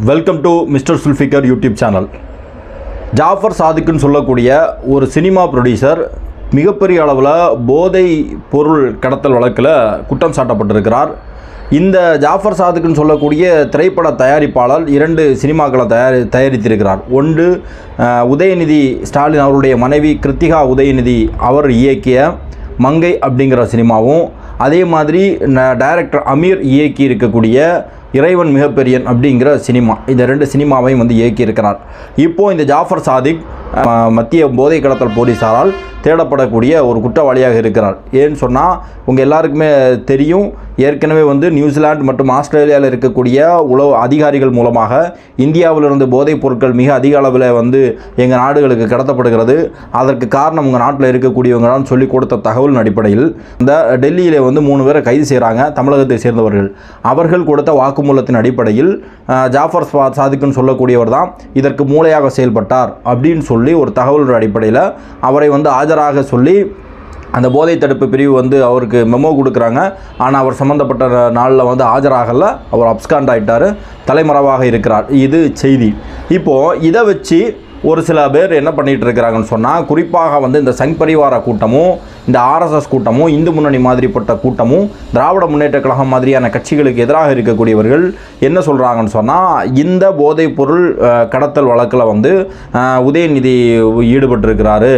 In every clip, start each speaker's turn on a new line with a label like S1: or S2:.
S1: Welcome to mister Zulfikar YouTube channel Jafar சாதிக்குன்னு சொல்லக்கூடிய ஒரு cinema producer மிகப்பெரிய அளவில் போதை பொருள் கடத்தல் வழக்கில் குற்றம் சாட்டப்பட்டிருக்கிறார். இந்த ஜாஃபர் சாதுக்குன்னு சொல்லக்கூடிய திரைப்பட தயாரிப்பாளர் இரண்டு சினிமாக்களை தயாரி தயாரித்திருக்கிறார். ஒன்று உதயநிதி ஸ்டாலின் அவருடைய மனைவி கிருத்திகா உதயநிதி அவர் இயக்கிய மங்கை அப்படிங்கிற சினிமாவும் அதே மாதிரி டைரக்டர் அமீர் இயக்கி இருக்கக்கூடிய இறைவன் மிகப்பெரியன் அப்படிங்கிற சினிமா இந்த ரெண்டு சினிமாவையும் வந்து இயக்கியிருக்கிறார். இப்போது இந்த ஜாஃபர் சாதிக் மத்திய போதை கடத்தல் போலீஸாரால் தேடப்படக்கூடிய ஒரு குற்றவாளியாக இருக்கிறார். ஏன்னு சொன்னால் உங்கள் எல்லாருக்குமே தெரியும் ஏற்கனவே வந்து நியூசிலாந்து மற்றும் ஆஸ்திரேலியாவில் இருக்கக்கூடிய உளவு அதிகாரிகள் மூலமாக இந்தியாவிலிருந்து போதைப் பொருட்கள் மிக அதிக அளவில் வந்து எங்கள் நாடுகளுக்கு கடத்தப்படுகிறது. அதற்கு காரணம் உங்கள் நாட்டில் இருக்கக்கூடியவங்க தான் சொல்லி கொடுத்த தகவலின் அடிப்படையில் இந்த டெல்லியில் வந்து மூணு பேரை கைது செய்கிறாங்க தமிழகத்தை சேர்ந்தவர்கள். அவர்கள் கொடுத்த வாக்குமூலத்தின் அடிப்படையில் ஜாஃபர் சாதுக்குன்னு சாதிக்குன்னு சொல்லக்கூடியவர் தான் இதற்கு மூளையாக செயல்பட்டார் அப்படின்னு சொல்லி சொல்லி ஒரு தகவலின் அடிப்படையில் அவரை வந்து ஆஜராக சொல்லி அந்த போதை தடுப்பு பிரிவு வந்து அவருக்கு மெமோ கொடுக்குறாங்க. ஆனால் அவர் சம்மந்தப்பட்ட நாளில் வந்து ஆஜராகல. அவர் அப்ஸ்காண்ட் ஆகிட்டார் தலைமறைவாக இருக்கிறார். இது செய்தி. இப்போது இதை வச்சு ஒரு சில பேர் என்ன பண்ணிட்டு இருக்கிறாங்கன்னு சொன்னால் குறிப்பாக வந்து இந்த சங் பரிவார கூட்டமும் இந்த ஆர்எஸ்எஸ் கூட்டமும் இந்து முன்னணி மாதிரிப்பட்ட கூட்டமும் திராவிட முன்னேற்ற கழகம் மாதிரியான கட்சிகளுக்கு எதிராக இருக்கக்கூடியவர்கள் என்ன சொல்கிறாங்கன்னு சொன்னால் இந்த போதைப் பொருள் கடத்தல் வழக்கில் வந்து உதயநிதி ஈடுபட்டிருக்கிறாரு.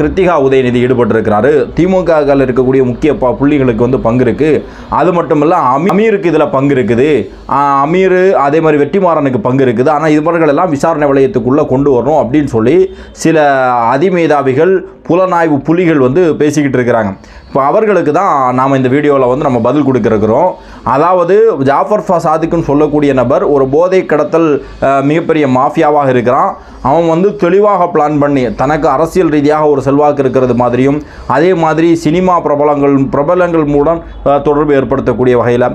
S1: கிருத்திகா உதயநிதி ஈடுபட்டிருக்கிறாரு. திமுகவில் இருக்கக்கூடிய முக்கிய ப புள்ளிகளுக்கு வந்து பங்கு இருக்குது அது மட்டும் இல்லை அமீருக்கு இதில் பங்கு இருக்குது. அமீர் அதே மாதிரி வெற்றிமாறனுக்கு பங்கு இருக்குது. ஆனால் இவர்கள் எல்லாம் விசாரணை வளையத்துக்குள்ளே கொண்டு வரணும். அப்படின்னு சொல்லி சில அதிமேதாவிகள் புலனாய்வு புலிகள் வந்து பேசிக்கிட்டு இருக்கிறாங்க. இப்போ அவர்களுக்கு தான் நாம் இந்த வீடியோவில் வந்து நம்ம பதில் கொடுக்குறோம் அதாவது ஜாஃபர் ஃபா சாதிக்குன்னு சொல்லக்கூடிய நபர் ஒரு போதை கடத்தல் மிகப்பெரிய மாஃபியாவாக இருக்கிறான். அவன் வந்து தெளிவாக பிளான் பண்ணி தனக்கு அரசியல் ரீதியாக ஒரு செல்வாக்கு இருக்கிறது மாதிரியும் அதே மாதிரி சினிமா பிரபலங்கள் பிரபலங்கள் மூலம் தொடர்பு ஏற்படுத்தக்கூடிய வகையில்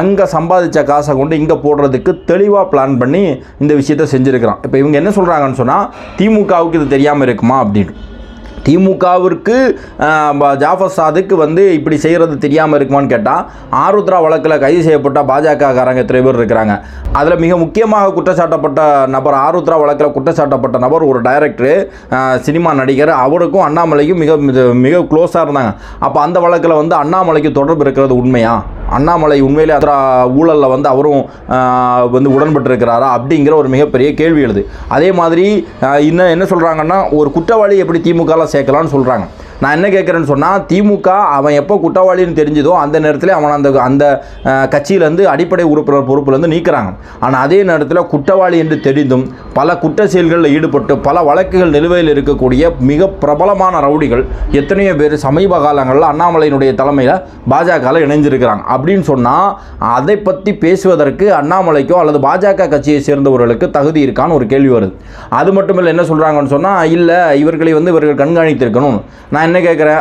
S1: அங்கே சம்பாதிச்ச காசை கொண்டு இங்கே போடுறதுக்கு தெளிவாக பிளான் பண்ணி இந்த விஷயத்தை செஞ்சுருக்கிறான். இப்போ இவங்க என்ன சொல்கிறாங்கன்னு சொன்னால் திமுகவுக்கு இது தெரியாமல் இருக்குமா அப்படின்னு. திமுகவிற்கு ஜாஃபர் சாதுக்கு வந்து இப்படி செய்கிறது தெரியாமல் இருக்குமான்னு கேட்டால் ஆருத்ரா வழக்கில் கைது செய்யப்பட்ட பாஜகக்காரங்க எத்தனை பேர் இருக்கிறாங்க. அதில் மிக முக்கியமாக குற்றச்சாட்டப்பட்ட நபர் ஆருத்ரா வழக்கில் குற்றச்சாட்டப்பட்ட நபர் ஒரு டைரக்டரு சினிமா நடிகர். அவருக்கும் அண்ணாமலைக்கும் மிக மிக- மிக க்ளோஸாக இருந்தாங்க. அப்போ அந்த வழக்கில் வந்து அண்ணாமலைக்கு தொடர்பு இருக்கிறது உண்மையா? அண்ணாமலை உண்மையிலே அதில் ஊழலில் வந்து அவரும் வந்து உடன்பட்டிருக்கிறாரா? அப்படிங்கிற ஒரு மிகப்பெரிய கேள்வி எழுது. அதே மாதிரி இன்னும் என்ன சொல்கிறாங்கன்னா ஒரு குற்றவாளி எப்படி திமுகவில் சேர்க்கலாம்னு சொல்கிறாங்க நான் என்ன கேட்குறேன்னு சொன்னால் திமுக அவன் எப்போ குற்றவாளின்னு தெரிஞ்சதோ அந்த நேரத்தில் அவன் அந்த அந்த கட்சியிலேருந்து அடிப்படை உறுப்பினர் பொறுப்புலேருந்து நீக்கிறாங்க. ஆனால் அதே நேரத்தில் குற்றவாளி என்று தெரிந்தும் பல குற்ற செயல்களில் ஈடுபட்டு பல வழக்குகள் நிலுவையில் இருக்கக்கூடிய மிக பிரபலமான ரவுடிகள் எத்தனையோ பேர் சமீப காலங்களில் அண்ணாமலையினுடைய தலைமையில் பாஜகவில் இணைஞ்சிருக்கிறாங்க. அப்படின்னு சொன்னால் அதை பற்றி பேசுவதற்கு அண்ணாமலைக்கோ அல்லது பாஜக கட்சியை சேர்ந்தவர்களுக்கு தகுதி இருக்கான்னு ஒரு கேள்வி வருது. அது மட்டும் இல்லை என்ன சொல்கிறாங்கன்னு சொன்னால் இல்லை இவர்களை வந்து இவர்கள் கண்காணித்திருக்கணும். நான் என்ன கேட்குறேன்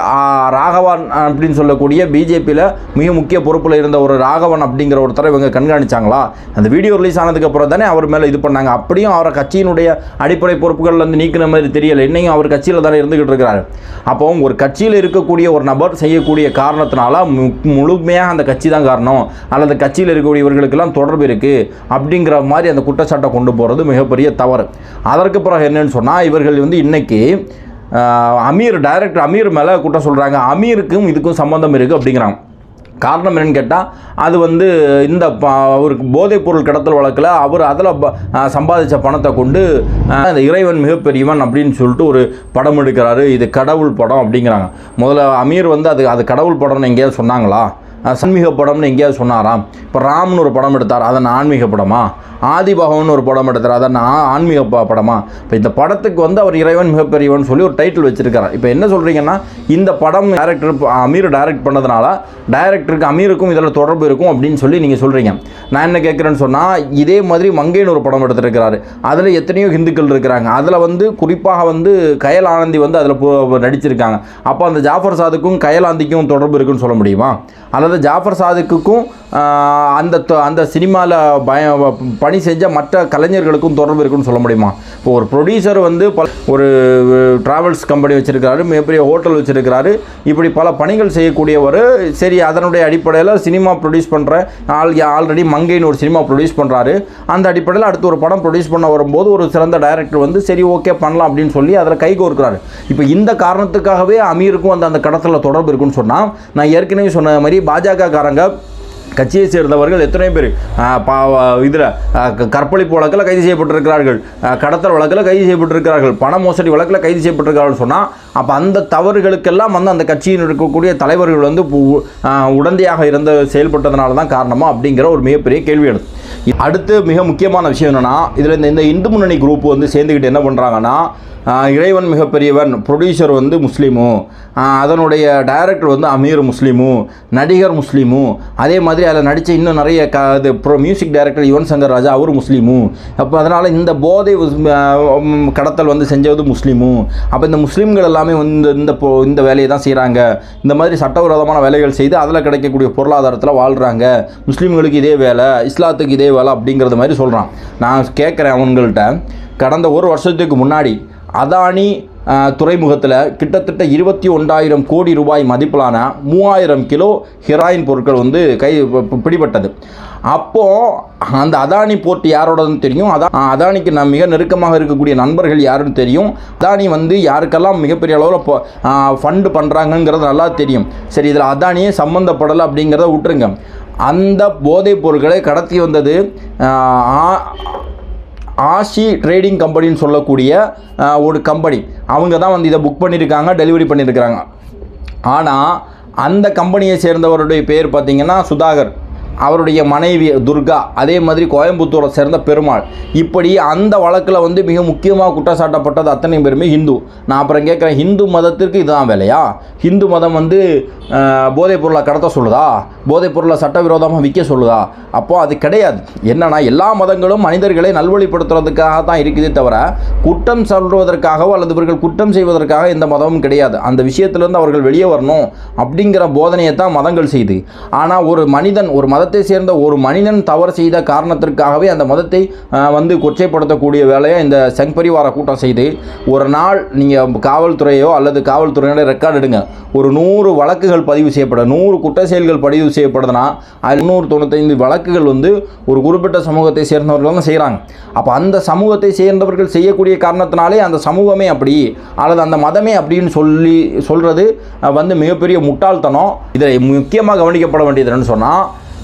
S1: ராகவன் அப்படின்னு சொல்லக்கூடிய பிஜேபியில் மிக முக்கிய பொறுப்பில் இருந்த ஒரு ராகவன் அப்படிங்கிற ஒருத்தரை இவங்க கண்காணிச்சாங்களா? அந்த வீடியோ ரிலீஸ் ஆனதுக்கப்புறம் தானே அவர் மேலே இது பண்ணாங்க. அப்படியும் அவரை கட்சியினுடைய அடிப்படை பொறுப்புகள் வந்து நீக்கின மாதிரி தெரியலை. இன்னையும் அவர் கட்சியில் தானே இருந்துகிட்டு இருக்கிறாரு. அப்போ ஒரு கட்சியில் இருக்கக்கூடிய ஒரு நபர் செய்யக்கூடிய காரணத்தினால மு- முழுமையாக அந்த கட்சி தான் காரணம். அல்லது கட்சியில் இருக்கக்கூடியவர்களுக்கெல்லாம் தொடர்பு இருக்குது அப்படிங்கிற மாதிரி அந்த குற்றச்சாட்டை கொண்டு போகிறது மிகப்பெரிய தவறு. அதற்கு பிறகு என்னன்னு சொன்னால் இவர்கள் வந்து இன்னைக்கு அமீர் டைரக்டர் அமீர் மேலே குற்றம் சொல்கிறாங்க அமீருக்கும் இதுக்கும் சம்மந்தம் இருக்குது அப்படிங்கிறாங்க. காரணம் என்னன்னு கேட்டால் அது வந்து இந்த ப- அவருக்கு போதைப் பொருள் கடத்தல் வழக்கில் அவர் அதில் சம்பாதிச்ச பணத்தை கொண்டு அந்த இந்த இறைவன் மிகப்பெரியவன் அப்படின்னு சொல்லிட்டு ஒரு படம் எடுக்கிறாரு. இது கடவுள் படம் அப்படிங்கிறாங்க. முதல்ல அமீர் வந்து அது அது கடவுள் படம்னு எங்கேயாவது சொன்னாங்களா? சன்மீக படம்னு எங்கேயாவது சொன்னாராம். இப்போ ராம்னு ஒரு படம் எடுத்தார் அதை நான் ஆன்மீக படமா? ஆதிபகவன் ஒரு படம் எடுத்தார் அதை நான் ஆன்மீக படமா? இப்போ இந்த படத்துக்கு வந்து அவர் இறைவன் மிகப்பெரியவன் சொல்லி ஒரு டைட்டில் வச்சிருக்காரு. இப்போ என்ன சொல்கிறீங்கன்னா இந்த படம் டேரக்டர் அமீர் டைரக்ட் பண்ணதுனால டைரக்டருக்கு அமீருக்கும் இதில் தொடர்பு இருக்கும் அப்படின்னு சொல்லி நீங்கள் சொல்கிறீங்க நான் என்ன கேட்குறேன்னு சொன்னால் இதே மாதிரி மங்கைன்னு ஒரு படம் எடுத்திருக்கிறாரு. அதில் எத்தனையோ ஹிந்துக்கள் இருக்கிறாங்க. அதில் வந்து குறிப்பாக வந்து கயல் ஆனந்தி வந்து அதில் நடிச்சிருக்காங்க. அப்போ அந்த ஜாஃபர் சாதுக்கும் கயல் ஆந்திக்கும் தொடர்பு இருக்குன்னு சொல்ல முடியுமா? அதில் அதாவது ஜாஃபர் சாதிக்குக்கும் அந்த தொ- அந்த சினிமாவில் பய பணி செஞ்ச மற்ற கலைஞர்களுக்கும் தொடர்பு இருக்குன்னு சொல்ல முடியுமா? இப்போ ஒரு ப்ரொடியூசர் வந்து பல ஒரு ட்ராவல்ஸ் கம்பெனி வச்சுருக்கிறாரு மிகப்பெரிய ஹோட்டல் வச்சுருக்கிறாரு இப்படி பல பணிகள் செய்யக்கூடியவர் சரி அதனுடைய அடிப்படையில் சினிமா ப்ரொடியூஸ் பண்ணுற ஆல் ஆல்ரெடி மங்கைன்னு ஒரு சினிமா ப்ரொடியூஸ் பண்ணுறாரு அந்த அடிப்படையில் அடுத்து ஒரு படம் ப்ரொடியூஸ் பண்ண வரும்போது ஒரு சிறந்த டைரக்டர் வந்து சரி ஓகே பண்ணலாம் அப்படின்னு சொல்லி அதில் கை கோர்க்கிறாரு. இப்போ இந்த காரணத்துக்காகவே அமீருக்கும் அந்த அந்த கடத்தில் தொடர்பு இருக்குன்னு சொன்னால் நான் ஏற்கனவே சொன்ன மாதிரி பாஜக காரங்க கட்சியை சேர்ந்தவர்கள் எத்தனை பேர்? இதில் கற்பழிப்பு வழக்கில் கைது செய்யப்பட்டிருக்கிறார்கள். கடத்தல் வழக்கில் கைது செய்யப்பட்டிருக்கிறார்கள். பண மோசடி வழக்கில் கைது செய்யப்பட்டிருக்கிறார்கள் சொன்னால் அப்போ அந்த தவறுகளுக்கெல்லாம் வந்து அந்த கட்சியில் இருக்கக்கூடிய தலைவர்கள் வந்து பு- உடந்தையாக இருந்து செயல்பட்டதுனால தான் காரணமாக அப்படிங்கிற ஒரு மிகப்பெரிய கேள்வி எழுது அடுத்து மிக முக்கியமான விஷயம் என்னென்னா இதில் இந்த இந்த இந்து முன்னணி குரூப் வந்து சேர்ந்துக்கிட்டு என்ன பண்ணுறாங்கன்னா இறைவன் மிகப்பெரியவன் ப்ரொடியூசர் வந்து முஸ்லீமும் அதனுடைய டைரக்டர் வந்து அமீர் முஸ்லீமு நடிகர் முஸ்லீமும் அதே மாதிரி அதில் நடித்த இன்னும் நிறைய க இது bro music director Yuvan Shankar Raja அவர் முஸ்லீமும் அப்போ அதனால் இந்த போதை கடத்தல் வந்து செஞ்சது முஸ்லீமும் அப்போ இந்த முஸ்லீம்கள் எல்லாமே வந்து இந்த இந்த இந்த வேலையை தான் செய்கிறாங்க இந்த மாதிரி சட்டவிரோதமான வேலைகள் செய்து அதில் கிடைக்கக்கூடிய பொருளாதாரத்தில் வாழ்கிறாங்க முஸ்லீம்களுக்கு இதே வேலை. இஸ்லாத்துக்கு இதே வேலை அப்படிங்கிறது மாதிரி சொல்கிறான் நான் கேட்குறேன் அவங்கள்ட்ட கடந்த ஒரு வருஷத்துக்கு முன்னாடி அதானி துறைமுகத்தில் கிட்டத்தட்ட இருபத்தி ஒன்றாயிரம் கோடி ரூபாய் மதிப்பிலான மூவாயிரம் கிலோ ஹெராயின் பொருட்கள் வந்து கை பிடிபட்டது. அப்போது அந்த அதானி போர்ட் யாரோடதுன்னு தெரியும். அதா அதானிக்கு நான் மிக நெருக்கமாக இருக்கக்கூடிய நண்பர்கள் யாருன்னு தெரியும். அதானி வந்து யாருக்கெல்லாம் மிகப்பெரிய அளவில் இப்போ ஃபண்டு பண்ணுறாங்கங்கிறது நல்லா தெரியும். சரி இதில் அதானியே சம்மந்தப்படலை அப்படிங்கிறத விட்டுருங்க. அந்த போதைப் பொருட்களை கடத்தி வந்தது ஆ- ஆஷி ட்ரேடிங் கம்பெனின்னு சொல்லக்கூடிய ஒரு கம்பெனி அவங்க தான் வந்து இதை புக் பண்ணியிருக்காங்க டெலிவரி பண்ணியிருக்கிறாங்க ஆனால் அந்த கம்பெனியை சேர்ந்தவருடைய பேர் பார்த்திங்கன்னா சுதாகர். அவருடைய மனைவி துர்கா அதே மாதிரி கோயம்புத்தூரை சேர்ந்த பெருமாள். இப்படி அந்த வழக்கில் வந்து மிக முக்கியமாக குற்றச்சாட்டப்பட்டது அத்தனை பேருமே ஹிந்து. நான் அப்புறம் கேட்குறேன் ஹிந்து மதத்திற்கு இதுதான் வேலையா? ஹிந்து மதம் வந்து போதைப் பொருளை கடத்த சொல்லுதா? போதைப் பொருளை சட்டவிரோதமாக விற்க சொல்லுதா? அப்போது அது கிடையாது. என்னன்னா எல்லா மதங்களும் மனிதர்களை நல்வழிப்படுத்துறதுக்காக தான் இருக்குதே தவிர குற்றம் சொல்வதற்காகவோ அல்லது இவர்கள் குற்றம் செய்வதற்காக எந்த மதமும் கிடையாது. அந்த விஷயத்திலேருந்து அவர்கள் வெளியே வரணும் அப்படிங்கிற போதனையை தான் மதங்கள் செய்து. ஆனால் ஒரு மனிதன் ஒரு மத மதத்தை சேர்ந்த ஒரு மனிதன் தவறு செய்த காரணத்திற்காகவே அந்த மதத்தை வந்து கொச்சைப்படுத்தக்கூடிய வேலையை இந்த சங் பரிவார கூட்டம் செய்து ஒரு நாள் நீங்கள் காவல்துறையோ அல்லது காவல்துறையோட ரெக்கார்டு எடுங்க. ஒரு நூறு வழக்குகள் பதிவு செய்யப்பட நூறு குற்ற செயல்கள் பதிவு செய்யப்படுதுன்னா அதில் நூறு தொண்ணூத்தைந்து வழக்குகள் வந்து ஒரு குறிப்பிட்ட சமூகத்தை சேர்ந்தவர்கள் தான் செய்கிறாங்க அப்போ அந்த சமூகத்தை சேர்ந்தவர்கள் செய்யக்கூடிய காரணத்தினாலே அந்த சமூகமே அப்படி அல்லது அந்த மதமே அப்படின்னு சொல்லி சொல்கிறது வந்து மிகப்பெரிய முட்டாள்தனம். இதில் முக்கியமாக கவனிக்கப்பட வேண்டியது என்னன்னு சொன்னால்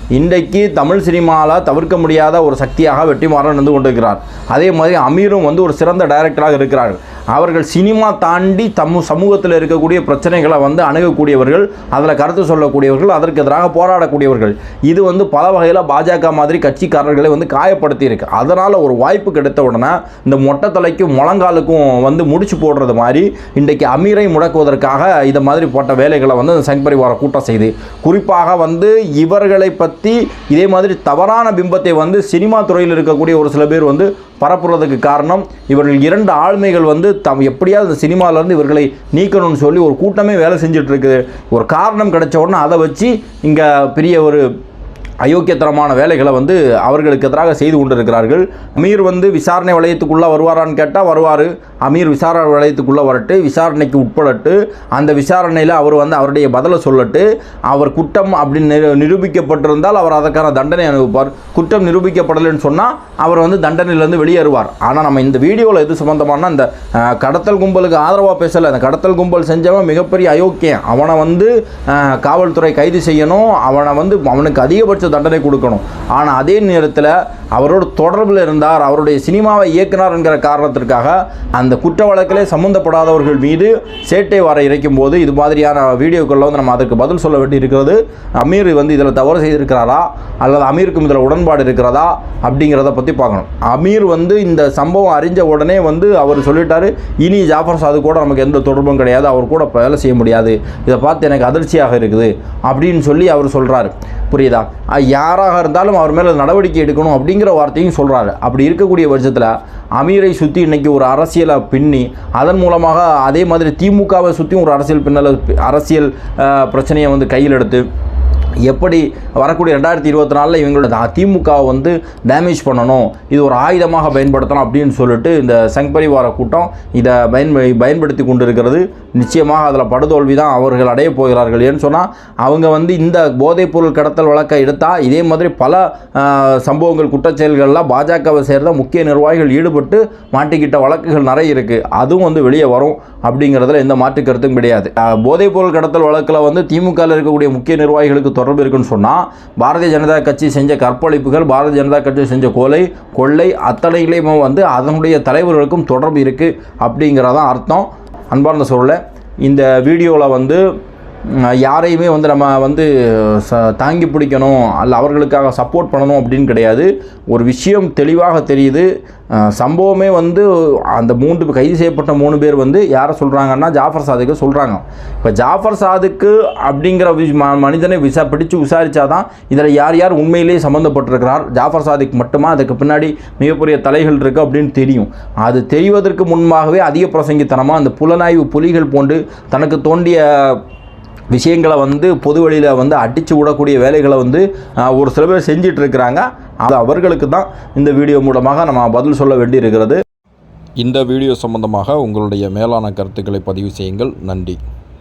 S1: இன்றைக்கு தமிழ் சினிமாவில் தவிர்க்க முடியாத ஒரு சக்தியாக வெற்றிமாறன் இருந்து கொண்டிருக்கிறார். அதே மாதிரி அமீரும் வந்து ஒரு சிறந்த டைரக்டராக இருக்கிறார்கள். அவர்கள் சினிமா தாண்டி தம் சமூகத்தில் இருக்கக்கூடிய பிரச்சனைகளை வந்து அணுகக்கூடியவர்கள் அதில் கருத்து சொல்லக்கூடியவர்கள் அதற்கு எதிராக போராடக்கூடியவர்கள். இது வந்து பல வகையில் பாஜக மாதிரி கட்சிக்காரர்களை வந்து காயப்படுத்தி இருக்கு. அதனால் ஒரு வாய்ப்பு கிடைத்த உடனே இந்த மொட்டை தலைக்கும் முழங்காலுக்கும் வந்து முடிச்சு போடுறது மாதிரி இன்றைக்கு அமீரை முடக்குவதற்காக இதை மாதிரி போட்ட வேலைகளை வந்து இந்த சங் பரிவார கூட்டம் செய்து. குறிப்பாக வந்து இவர்களை பற்றி இதே மாதிரி தவறான பிம்பத்தை வந்து சினிமா துறையில் இருக்கக்கூடிய ஒரு சில பேர் வந்து பரப்புறதுக்கு காரணம் இவர்கள் இரண்டு ஆளுமைகள் வந்து தம் எப்படியாவது இந்த சினிமாவிலேருந்து இவர்களை நீக்கணும்னு சொல்லி ஒரு கூட்டமே வேலை செஞ்சிட்ருக்குது. ஒரு காரணம் கிடைச்ச உடனே அதை வச்சு இங்கே பெரிய ஒரு அயோக்கியத்தனமான வேலைகளை வந்து அவர்களுக்கு எதிராக செய்து கொண்டிருக்கிறார்கள். அமீர் வந்து விசாரணை வளையத்துக்குள்ளே வருவாரான்னு கேட்டால் வருவார். அமீர் விசாரணை வளையத்துக்குள்ளே வரட்டு விசாரணைக்கு உட்படட்டு அந்த விசாரணையில் அவர் வந்து அவருடைய பதிலை சொல்லட்டு. அவர் குற்றம் அப்படின்னு நிரு- நிரூபிக்கப்பட்டிருந்தால் அவர் அதற்கான தண்டனை அனுப்புவார் குற்றம் நிரூபிக்கப்படலைன்னு சொன்னால் அவர் வந்து தண்டனையிலேருந்து வெளியேறுவார். ஆனால் நம்ம இந்த வீடியோவில் எது சம்மந்தமான இந்த கடத்தல் கும்பலுக்கு ஆதரவாக பேசலை. அந்த கடத்தல் கும்பல் செஞ்சவன் மிகப்பெரிய அயோக்கியம் அவனை வந்து காவல்துறை கைது செய்யணும். அவனை வந்து அவனுக்கு அதிகபட்ச தண்டனை கொடுக்கணும். ஆனால் அதே நேரத்தில் அவரோட தொடர்பில் இருந்தார் அவருடைய சினிமாவை இயக்குனார் என்கிற காரணத்திற்காக அந்த குற்ற வழக்கிலே சம்மந்தப்படாதவர்கள் மீது சேட்டை வர இறைக்கும் போது இது மாதிரியான வீடியோக்களில் வந்து நம்ம அதற்கு பதில் சொல்ல வேண்டி இருக்கிறது. அமீர் வந்து இதில் தவறு செய்திருக்கிறாரா? அல்லது அமீருக்கும் இதில் உடன்பாடு இருக்கிறதா? அப்படிங்கிறத பற்றி பார்க்கணும். அமீர் வந்து இந்த சம்பவம் அறிஞ்ச உடனே வந்து அவர் சொல்லிட்டாரு இனி ஜாஃபர் சாது கூட நமக்கு எந்த தொடர்பும் கிடையாது. அவர் கூட வேலை செய்ய முடியாது. இதை பார்த்து எனக்கு அதிர்ச்சியாக இருக்குது. அப்படின்னு சொல்லி அவர் சொல்கிறாரு புரியுதா? யாராக இருந்தாலும் அவர் மேலே நடவடிக்கை எடுக்கணும் அப்படிங்கிற வார்த்தையும் சொல்கிறாரு அப்படி இருக்கக்கூடிய பட்சத்தில் அமீரை சுற்றி இன்றைக்கி ஒரு அரசியலை பின்னி அதன் மூலமாக அதே மாதிரி திமுகவை சுற்றியும் ஒரு அரசியல் பின்னல் அரசியல் பிரச்சனையை வந்து கையில் எடுத்து எப்படி வரக்கூடிய ரெண்டாயிரத்தி இருபத்தி நாலில் இவங்களோட திமுகவை வந்து டேமேஜ் பண்ணணும் இது ஒரு ஆயுதமாக பயன்படுத்தணும் அப்படின்னு சொல்லிட்டு இந்த சங் பரிவார கூட்டம் இதை பயன் பயன்படுத்தி கொண்டு இருக்கிறது நிச்சயமாக அதில் படுதோல்வி தான் அவர்கள் அடைய போகிறார்கள் ஏன்னு சொன்னால் அவங்க வந்து இந்த போதைப்பொருள் கடத்தல் வழக்கை எடுத்தால் இதே மாதிரி பல சம்பவங்கள் குற்றச்செயல்கள்லாம் பாஜகவை சேர்ந்த முக்கிய நிர்வாகிகள் ஈடுபட்டு மாட்டிக்கிட்ட வழக்குகள் நிறைய இருக்குது அதுவும் வந்து வெளியே வரும் அப்படிங்கிறதுல எந்த மாற்று கருத்தும் கிடையாது. போதைப்பொருள் கடத்தல் வழக்கில் வந்து திமுகவில் இருக்கக்கூடிய முக்கிய நிர்வாகிகளுக்கு தொடர்பு இருக்குன்னு சொன்னால் பாரதிய ஜனதா கட்சி செஞ்ச கற்பழிப்புகள் பாரதிய ஜனதா கட்சி செஞ்ச கொலை கொள்ளை அத்தனைகளையும் வந்து அதனுடைய தலைவர்களுக்கும் தொடர்பு இருக்குது அப்படிங்கிறதான் அர்த்தம். அன்பார்ந்த சொல்ல இந்த வீடியோவில் வந்து யாரையுமே வந்து நம்ம வந்து ச தாங்கி பிடிக்கணும் அல்ல அவர்களுக்காக சப்போர்ட் பண்ணணும் அப்படின்னு கிடையாது. ஒரு விஷயம் தெளிவாக தெரியுது. சம்பவமே வந்து அந்த மூன்று கைது செய்யப்பட்ட மூணு பேர் வந்து யாரை சொல்கிறாங்கன்னா ஜாஃபர் சாதுக்கு சொல்கிறாங்க இப்போ ஜாஃபர் சாதுக்கு அப்படிங்கிற வி மனிதனை விசா பிடிச்சு விசாரிச்சாதான் இதில் யார் யார் உண்மையிலேயே சம்மந்தப்பட்டிருக்கிறார் ஜாஃபர் சாதுக்கு மட்டுமா? அதுக்கு பின்னாடி மிகப்பெரிய தலைகள் இருக்குது அப்படின்னு தெரியும். அது தெரிவதற்கு முன்பாகவே அதிக பிரசங்கித்தனமாக அந்த புலனாய்வு புலிகள் போன்று தனக்கு தோண்டிய விஷயங்களை வந்து பொது வழியில் வந்து அடித்து விடக்கூடிய வேலைகளை வந்து ஒரு சில பேர் செஞ்சிட்டு இருக்கிறாங்க அது அவர்களுக்கு தான் இந்த வீடியோ மூலமாக நம்ம பதில் சொல்ல வேண்டியிருக்கிறது.
S2: இந்த வீடியோ சம்பந்தமாக உங்களுடைய மேலான கருத்துக்களை பதிவு செய்யுங்கள். நன்றி.